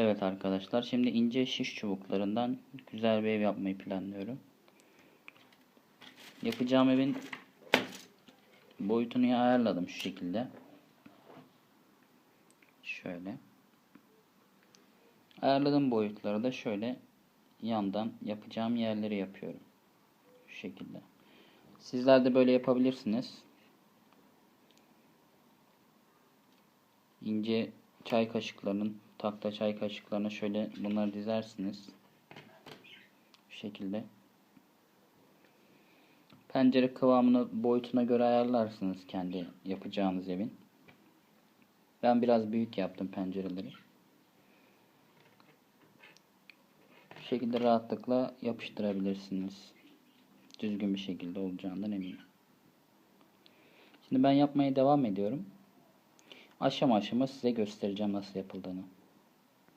Evet arkadaşlar şimdi ince şiş çubuklarından güzel bir ev yapmayı planlıyorum. Yapacağım evin boyutunu ayarladım şu şekilde. Şöyle. Ayarladığım boyutları da şöyle yandan yapacağım yerleri yapıyorum. Şu şekilde. Sizler de böyle yapabilirsiniz. İnce çay kaşıklarının tahta çay kaşıklarına şöyle bunları dizersiniz. Bu şekilde. Pencere kıvamını boyutuna göre ayarlarsınız kendi yapacağınız evin. Ben biraz büyük yaptım pencereleri. Bu şekilde rahatlıkla yapıştırabilirsiniz. Düzgün bir şekilde olacağından eminim. Şimdi ben yapmaya devam ediyorum. Aşama aşama size göstereceğim nasıl yapıldığını.